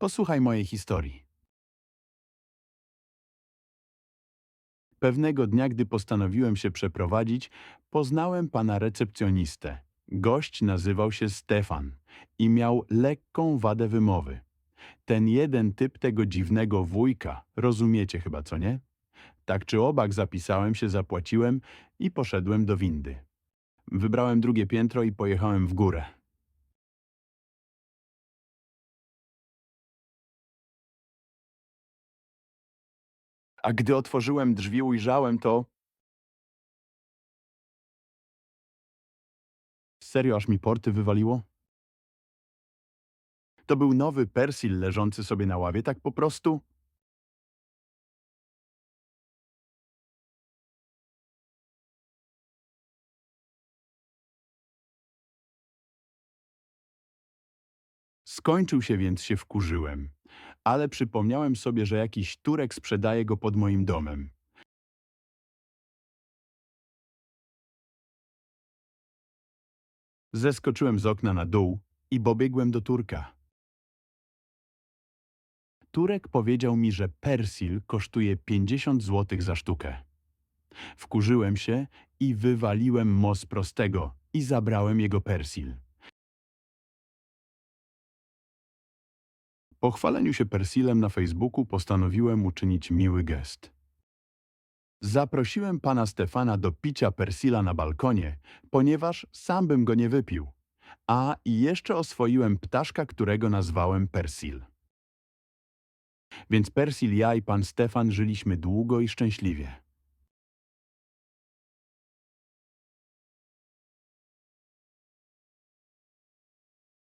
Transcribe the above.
Posłuchaj mojej historii. Pewnego dnia, gdy postanowiłem się przeprowadzić, poznałem pana recepcjonistę. Gość nazywał się Stefan i miał lekką wadę wymowy. Ten jeden typ tego dziwnego wujka, rozumiecie chyba, co nie? Tak czy owak zapisałem się, zapłaciłem i poszedłem do windy. Wybrałem drugie piętro i pojechałem w górę. A gdy otworzyłem drzwi, ujrzałem to. Serio, aż mi porty wywaliło? To był nowy Persil leżący sobie na ławie, tak po prostu. Skończył się, więc się wkurzyłem. Ale przypomniałem sobie, że jakiś Turek sprzedaje go pod moim domem. Zeskoczyłem z okna na dół i pobiegłem do Turka. Turek powiedział mi, że persil kosztuje 50 zł za sztukę. Wkurzyłem się i wywaliłem most prostego i zabrałem jego persil. Po chwaleniu się persilem na Facebooku postanowiłem uczynić miły gest. Zaprosiłem pana Stefana do picia persila na balkonie, ponieważ sam bym go nie wypił. A i jeszcze oswoiłem ptaszka, którego nazwałem Persil. Więc Persil, ja i pan Stefan żyliśmy długo i szczęśliwie.